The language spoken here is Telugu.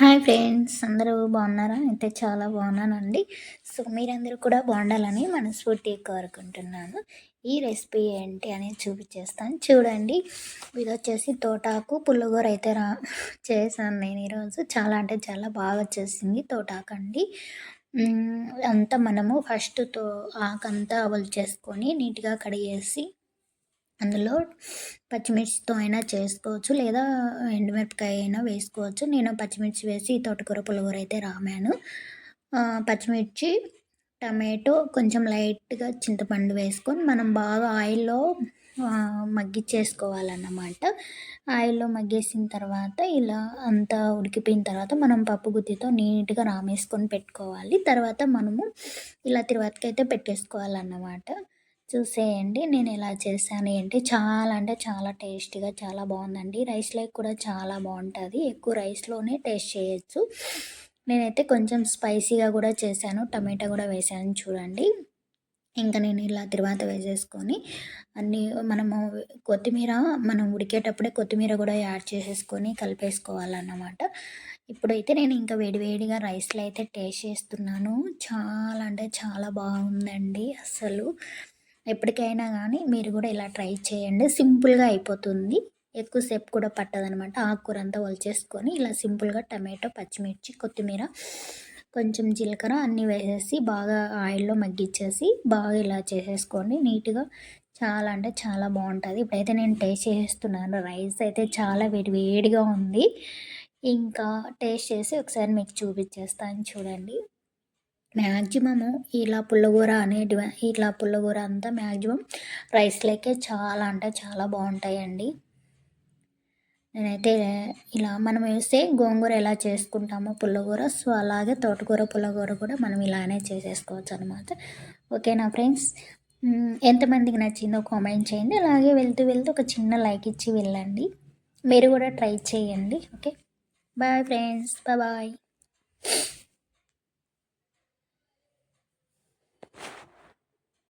హాయ్ ఫ్రెండ్స్ అందరూ బాగున్నారా? అయితే చాలా బాగున్నానండి. సో మీరందరూ కూడా బాగుండాలని మనస్ఫూర్తి కోరుకుంటున్నాను. ఈ రెసిపీ ఏంటి అనేది చూపించేస్తాను చూడండి ఇది వచ్చేసి తోటాకు పుల్లగూర అయితే రా చేశాను నేను ఈరోజు. చాలా అంటే చాలా బాగా వచ్చేసింది తోటాకు అండి. అంతా మనము ఫస్ట్తో ఆకంతా చేసుకొని నీట్గా కడిగేసి అందులో పచ్చిమిర్చితో అయినా చేసుకోవచ్చు లేదా ఎండుమిరపకాయ అయినా వేసుకోవచ్చు. నేను పచ్చిమిర్చి వేసి తోటకూర పులిహోర అయితే రామాను. పచ్చిమిర్చి టమాటో కొంచెం లైట్గా చింతపండు వేసుకొని మనం బాగా ఆయిల్లో మగ్గిచ్చేసుకోవాలన్నమాట. ఆయిల్లో మగ్గేసిన తర్వాత ఇలా అంతా ఉడికిపోయిన తర్వాత మనం పప్పు గుత్తితో నీట్గా రామేసుకొని పెట్టుకోవాలి. తర్వాత మనము ఇలా తిరువాతకైతే పెట్టేసుకోవాలన్నమాట. చూసేయండి నేను ఎలా చేశాను ఏంటి? చాలా అంటే చాలా టేస్టీగా చాలా బాగుందండి. రైస్ రైస్లోకి కూడా చాలా బాగుంటుంది. ఎక్కువ రైస్లోనే టేస్ట్ చేయొచ్చు. నేనైతే కొంచెం స్పైసీగా కూడా చేశాను. టమాటా కూడా వేసాను చూడండి. ఇంకా నేను ఇలా తర్వాత వేసేసుకొని అన్నీ మనము కొత్తిమీర మనం ఉడికేటప్పుడే కొత్తిమీర కూడా యాడ్ చేసేసుకొని కలిపేసుకోవాలన్నమాట. ఇప్పుడైతే నేను ఇంకా వేడివేడిగా రైస్లో అయితే టేస్ట్ చేస్తున్నాను. చాలా అంటే చాలా బాగుందండి అసలు. ఎప్పటికైనా కానీ మీరు కూడా ఇలా ట్రై చేయండి. సింపుల్గా అయిపోతుంది. ఎక్కువసేపు కూడా పట్టదనమాట. ఆకుకూర అంతా వలిచేసుకొని ఇలా సింపుల్గా టమాటో పచ్చిమిర్చి కొత్తిమీర కొంచెం జీలకర్ర అన్నీ వేసేసి బాగా ఆయిల్లో మగ్గిచ్చేసి బాగా ఇలా చేసేసుకోండి. నీట్గా చాలా అంటే చాలా బాగుంటుంది. ఇప్పుడైతే నేను టేస్ట్ చేస్తున్నాను రైస్ అయితే చాలా వేడి వేడిగా ఉంది. ఇంకా టేస్ట్ చేసి ఒకసారి మీకు చూపించేస్తాను చూడండి. మ్యాక్సిమము ఇలా పుల్లగూర అనేటివి ఇట్లా పుల్లగూర అంతా మ్యాక్సిమం రైస్లోకే చాలా అంటే చాలా బాగుంటాయండి. నేనైతే ఇలా మనం వేస్తే గోంగూర ఎలా చేసుకుంటామో పుల్లగూర సో అలాగే తోటకూర పుల్లగూర కూడా మనం ఇలానే చేసేసుకోవచ్చు అనమాట ఓకేనా ఫ్రెండ్స్? ఎంతమందికి నచ్చిందో కామెంట్ చేయండి. అలాగే వెళ్తూ వెళ్తూ ఒక చిన్న లైక్ ఇచ్చి వెళ్ళండి. మీరు కూడా ట్రై చేయండి. ఓకే? Bye friends. బాయ్.